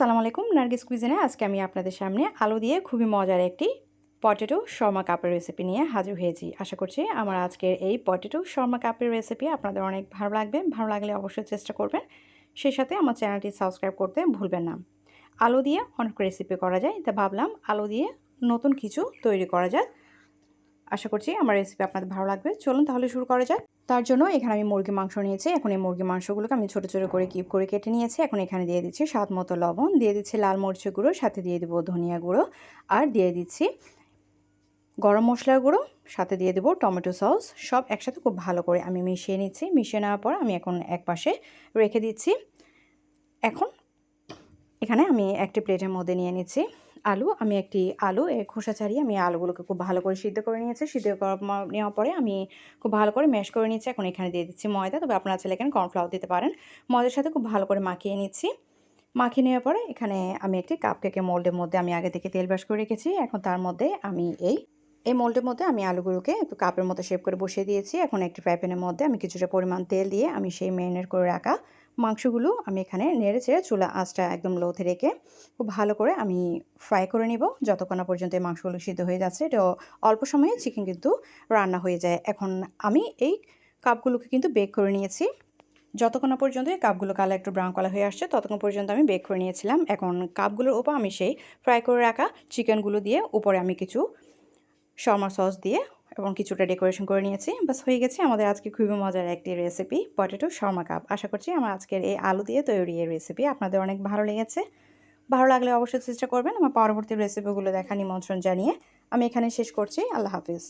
আসসালামু আলাইকুম, নার্গিস কুইজিনে আজকে আমি আপনাদের সামনে আলু দিয়ে খুবই মজার একটি পটেটো শর্মা কাপের রেসিপি নিয়ে হাজির হয়েছি। আশা করছি আমার আজকের এই পটেটো শর্মা কাপের রেসিপি আপনাদের অনেক ভালো লাগবে। ভালো লাগলে অবশ্যই চেষ্টা করবেন। সেই সাথে আমার চ্যানেলটি সাবস্ক্রাইব করতে ভুলবেন না। আলু দিয়ে অনেক রেসিপি করা যায়। তা ভাবলাম আলু দিয়ে নতুন কিছু তৈরি করা যায় আশা করছি আমার রেসিপি আপনাদের ভালো লাগবে। চলুন তাহলে শুরু করা যায় তার জন্য এখানে আমি মুরগি মাংস নিয়েছি। এখন এই মুরগি মাংসগুলোকে আমি ছোটো ছোটো করে কিপ করে কেটে নিয়েছি। এখন এখানে দিয়ে দিচ্ছি স্বাদ মতো লবণ। দিয়ে দিচ্ছি লাল মরিচের গুঁড়ো, সাথে দিয়ে দেবো ধনিয়া গুঁড়ো। আর দিয়ে দিচ্ছি গরম মশলার গুঁড়ো, সাথে দিয়ে দেবো টমেটো সস। সব একসাথে খুব ভালো করে আমি মিশিয়ে নিচ্ছি। মিশিয়ে নেওয়ার পর আমি এখন এক পাশে রেখে দিচ্ছি। এখন এখানে আমি একটি প্লেটের মধ্যে নিয়ে নিচ্ছি। আলু, আমি একটি আলু খোসা ছাড়িয়ে আমি আলুগুলোকে খুব ভালো করে সিদ্ধ করে নিয়েছি। সিদ্ধ নেওয়ার পরে আমি খুব ভালো করে ম্যাশ করে নিচ্ছি এখন এখানে দিয়ে দিচ্ছি ময়দা। তবে আপনারা চাইলে এখানে কর্নফ্লাওয়ার দিতে পারেন। ময়দার সাথে খুব ভালো করে মাখিয়ে নিচ্ছি। মাখিয়ে নেওয়ার পরে এখানে আমি একটি কাপ কেকের মোল্ডের মধ্যে আমি আগে থেকে তেল ব্রাশ করে রেখেছি। এখন তার মধ্যে আমি এই এই মোল্ডের মধ্যে আমি আলুগুলোকে একটু কাপের মতো শেপ করে বসিয়ে দিয়েছি। এখন একটি ফ্রাই প্যানের মধ্যে আমি কিছুটা পরিমাণ তেল দিয়ে আমি সেই ম্যারিনেট করে রাখা মাংসগুলো আমি এখানে নেড়ে চেড়ে চুলা আঁচটা একদম লোতে রেখে খুব ভালো করে আমি ফ্রাই করে নিব। যতক্ষণ পর্যন্ত এই মাংসগুলো সিদ্ধ হয়ে যাচ্ছে, এটা অল্প সময়ে চিকেন কিন্তু রান্না হয়ে যায়। এখন আমি এই কাপগুলোকে কিন্তু বেক করে নিয়েছি। যতক্ষণ পর্যন্ত এই কাপগুলো কালার একটু ব্রাউন কালার হয়ে আসছে, ততক্ষণ পর্যন্ত আমি বেক করে নিয়েছিলাম। এখন কাপগুলোর ওপর আমি সেই ফ্রাই করে রাখা চিকেনগুলো দিয়ে উপরে আমি কিছু শর্মা সস দিয়ে এবং কিছুটা ডেকোরেশন করে নিয়েছি। বাস হয়ে গেছে আমাদের আজকে খুবই মজার একটি রেসিপি পটেটো শর্মা কাপ আশা করছি আমার আজকের এই আলু দিয়ে তৈরি এই রেসিপি আপনাদের অনেক ভালো লেগেছে। ভালো লাগলে অবশ্যই চেষ্টা করবেন। আমার পরবর্তী রেসিপিগুলো দেখা নিমন্ত্রণ জানিয়ে আমি এখানে শেষ করছি। আল্লাহ হাফিজ।